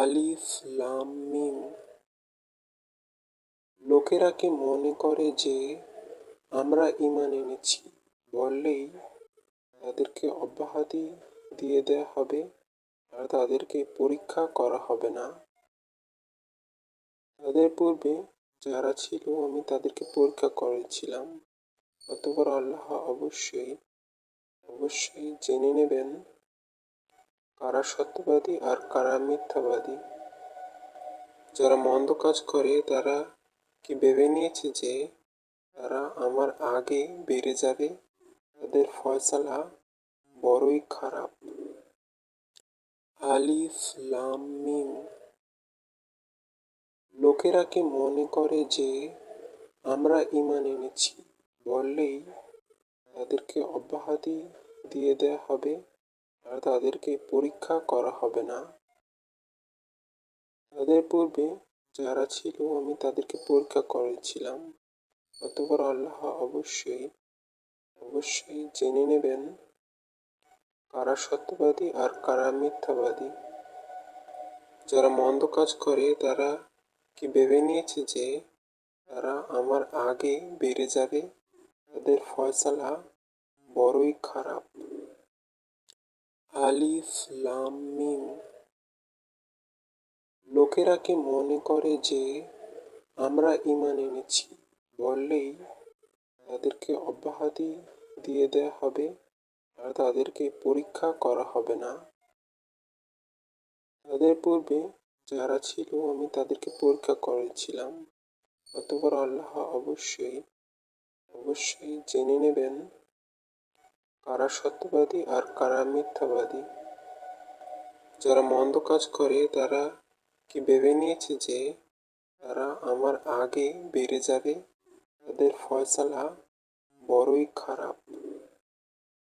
আলিফ লাম মিম। লোকেরা কি মনে করে যে আমরা ঈমান এনেছি? বললেই তাদেরকে অব্যাহতি দিয়ে দেওয়া হবে আর তাদেরকে পরীক্ষা করা হবে না। তাদের পূর্বে যারা ছিল, আমি তাদেরকে পরীক্ষা করেছিলাম। অতপর আল্লাহ অবশ্যই অবশ্যই জেনে নেবেন কারা সত্যবাদী আর কারা মিথ্যাবাদী? যারা মন্দ কাজ করে, তারা কি ভেবে নিয়েছে যে তারা আমার আগে বেড়ে যাবে? তাদের ফয়সালা বড়ই খারাপ। আলিফ মিম। লোকেরা কি মনে করে যে আমরা ঈমান এনেছি? বললেই তাদেরকে অব্যাহতি দিয়ে দেওয়া হবে। আর তাদেরকে পরীক্ষা করা হবে না। তাদের পূর্বে যারা ছিল, আমি তাদেরকে পরীক্ষা করেছিলাম। অতপর আল্লাহ অবশ্যই অবশ্যই জেনে নেবেন কারা সত্যবাদী আর কারা মিথ্যাবাদী। যারা মন্দ কাজ করে, তারা কি ভেবে নিয়েছে যে তারা আমার আগে বেড়ে যাবে? তাদের ফয়সালা বড়ই খারাপ। আলিফ লাম মিম। লোকেরা কি মনে করে যে আমরা ঈমান এনেছি? বললেই তাদেরকে অব্যাহতি দিয়ে দেওয়া হবে আর তাদেরকে পরীক্ষা করা হবে না। তাদের পূর্বে যারা ছিল, আমি তাদেরকে পরীক্ষা করেছিলাম। অতপর আল্লাহ অবশ্যই অবশ্যই জেনে নেবেন কারা সত্যবাদী আর কারা মিথ্যাবাদী? যারা মন্দ কাজ করে, তারা কি ভেবে নিয়েছে যে তারা আমার আগে বেড়ে যাবে? তাদের ফয়সালা বড়ই খারাপ।